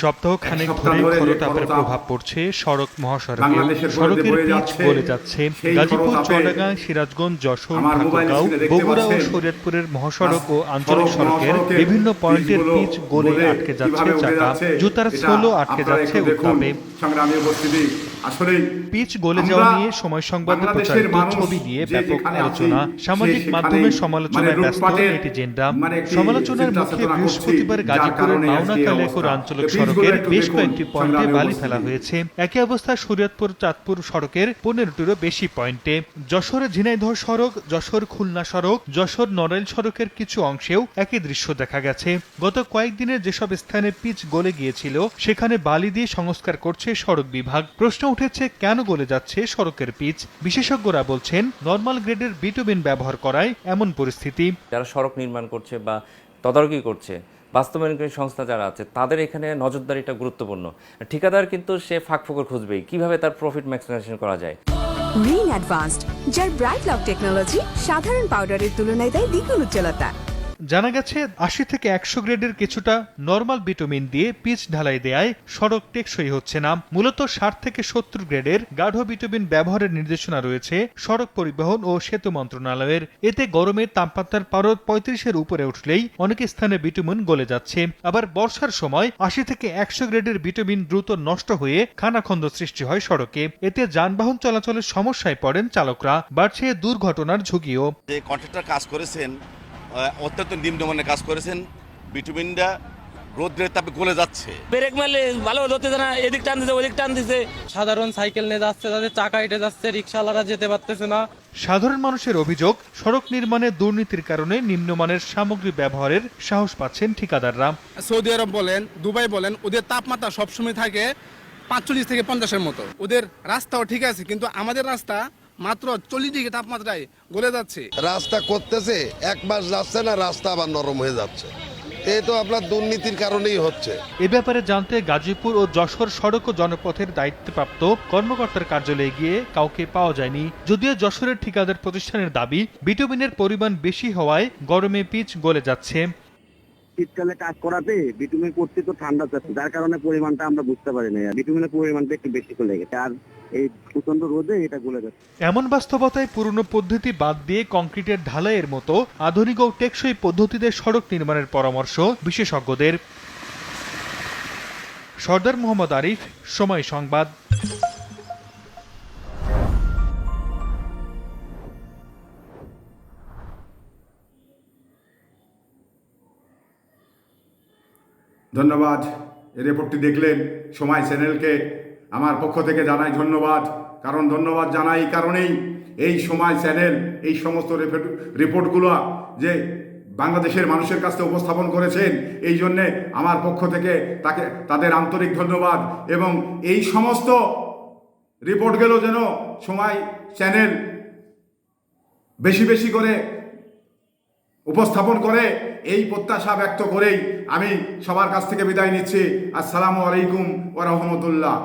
সপ্তাহখানেক সপ্তাহ ধরে ধরে খরতাপের প্রভাব পড়ছে সড়ক মহাসড়কে। সড়কের পিচ গলে যাচ্ছে গাজীপুর চট্টগ্রাম সিরাজগঞ্জ যশোর ঠাকুরগাঁও বগুড়া ও শরীয়তপুরের মহাসড়ক ও আঞ্চলিক সড়কের বিভিন্ন পয়েন্টের পিচ গলে আটকে যাচ্ছে চাকা। জুতার সোলো সোলও আটকে যাচ্ছে উত্তাপে। সংগ্রামী উপস্থিতি। আসলেই পিচ গলে যাওয়া নিয়ে সময় সংবাদে প্রচারিত ছবি দিয়ে ব্যাপক আলোচনা সামাজিক মাধ্যমে মানে সমালোচনায় ব্যস্ত লুটপাটের নেটিজেনরা মানে সমালোচনার মুখে বৃহস্পতিবার গাজীপুরের মাওনা কালিয়াকুর আঞ্চলিক সড়কের বেশ কয়েকটি পয়েন্টে বালি ফেলা হয়েছে। একই অবস্থা শরীয়তপুর চাঁদপুর সড়কের পনেরোটিরও বেশি পয়েন্টে। যশোর ঝিনাইদহ সড়ক যশোর খুলনা সড়ক যশোর নড়াইল সড়কের কিছু অংশেও একই দৃশ্য দেখা গেছে। গত কয়েকদিনের যেসব স্থানে পিচ গলে গিয়েছিল সেখানে বালি দিয়ে সংস্কার করছে সড়ক বিভাগ। প্রশ্ন উঠেছে কেন গলে যাচ্ছে সড়কের পিচ? বিশেষজ্ঞরা বলছেন নর্মাল গ্রেডের বিটুবিন ব্যবহার করায় এমন পরিস্থিতি। যারা সড়ক নির্মাণ করছে বা তদারকি করছে বাস্তবায়নকারী সংস্থা যারা আছে তাদের এখানে নজরদারিটা গুরুত্বপূর্ণ। ঠিকাদার কিন্তু সে ফাঁক ফোকর খুঁজবেই কীভাবে তার প্রফিট ম্যাক্সিমাইজেশন করা যায়। রিং অ্যাডভান্সড যার ব্রাইট লক টেকনোলজি সাধারণ পাউডারের তুলনায় দেয় দ্বিগুণ উজ্জ্বলতা। জানা গেছে, আশি থেকে একশো গ্রেডের কিছুটা নর্মাল বিটুমিন দিয়ে পিচ ঢালাই দেয়ায় সড়ক টেকসই হচ্ছে না। মূলত ষাট থেকে সত্তর গ্রেডের গাঢ় বিটুমিন ব্যবহারের নির্দেশনা রয়েছে সড়ক পরিবহন ও সেতু মন্ত্রণালয়ের। এতে গরমের তাপমাত্রার পারদ পঁয়ত্রিশের উপরে উঠলেই অনেক স্থানে বিটুমিন গলে যাচ্ছে। আবার বর্ষার সময় আশি থেকে একশো গ্রেডের বিটুমিন দ্রুত নষ্ট হয়ে খানাখন্দ সৃষ্টি হয় সড়কে। এতে যানবাহন চলাচলের সমস্যায় পড়েন চালকরা। বাড়ছে দুর্ঘটনার ঝুঁকিও। যে কন্ট্রাক্টর কাজ করেছেন অত্যন্ত নিম্নমানের কাজ করেছেন। বিটুমিনটা রোদ্রের তাপে গলে যাচ্ছে। ব্রেক মারলে ভালো ধরতেছে না এদিক টান দিছে ওদিক টান দিছে। সাধারণ সাইকেল নিয়ে যাচ্ছে তাদের চাকা হেঁটে যাচ্ছে রিক্সাওয়ালারা যেতে পারতেছে না। সাধারণ মানুষের অভিযোগ সড়ক নির্মাণে দুর্নীতির কারণে নিম্নমানের সামগ্রী ব্যবহারের সাহস পাচ্ছেন ঠিকাদাররা। সৌদি আরব বলেন দুবাই বলেন ওদের তাপমাত্রা সবসময় থাকে পাঁচচল্লিশ থেকে পঞ্চাশের মতো। ওদের রাস্তাও ঠিক আছে কিন্তু আমাদের রাস্তা মাত্র চল্লিশ ডিগ্রি তাপমাত্রায় গলে যাচ্ছে। রাস্তা করতেছে এক মাস যাচ্ছে না রাস্তা আবার নরম হয়ে যাচ্ছে। এই তো আপনার দুর্নীতির কারণেই হচ্ছে। এ ব্যাপারে জানতে গাজীপুর ও যশোর সড়ক ও জনপথের দায়িত্বপ্রাপ্ত কর্মকর্তার কার্যালয়ে গিয়ে কাউকে পাওয়া যায়নি। যদিও যশোরের ঠিকাদার প্রতিষ্ঠানের দাবি বিটুমিনের পরিমাণ বেশি হওয়ায় গরমে পিচ গলে যাচ্ছে। শীতকালে কাজ করাতে বিটুমিন করতে তো ঠান্ডা যাচ্ছে, যার কারণে পরিমাণটা আমরা বুঝতে পারি না বিটুমিনের পরিমাণটা একটু বেশি চলে গেছে আর এই প্রচণ্ড রোদে এটা গলে যাচ্ছে। এমন বাস্তবতায় পুরনো পদ্ধতি বাদ দিয়ে কংক্রিটের ঢালাইয়ের মতো আধুনিক ও টেকসই পদ্ধতিতে সড়ক নির্মাণের পরামর্শ বিশেষজ্ঞদের। সর্দার মোহাম্মদ আরিফ, সময় সংবাদ। ধন্যবাদ। এই রিপোর্টটি দেখলেন সময় চ্যানেলকে। আমার পক্ষ থেকে জানাই ধন্যবাদ। কারণ ধন্যবাদ জানাই এই কারণেই এই সময় চ্যানেল, এই সমস্ত রিপোর্ট- রিপোর্টগুলো যে বাংলাদেশের মানুষের কাছে উপস্থাপন করেছেন, এই জন্যে আমার পক্ষ থেকে তাকে, তাদের আন্তরিক ধন্যবাদ এবং এই সমস্ত রিপোর্টগুলো যেন সময় চ্যানেল বেশি বেশি করে উপস্থাপন করে এই প্রত্যাশা ব্যক্ত করেই আমি সবার কাছ থেকে বিদায় নিচ্ছি। আসসালামু আলাইকুম ওরহমতুল্লাহ রাহমাতুল্লাহ।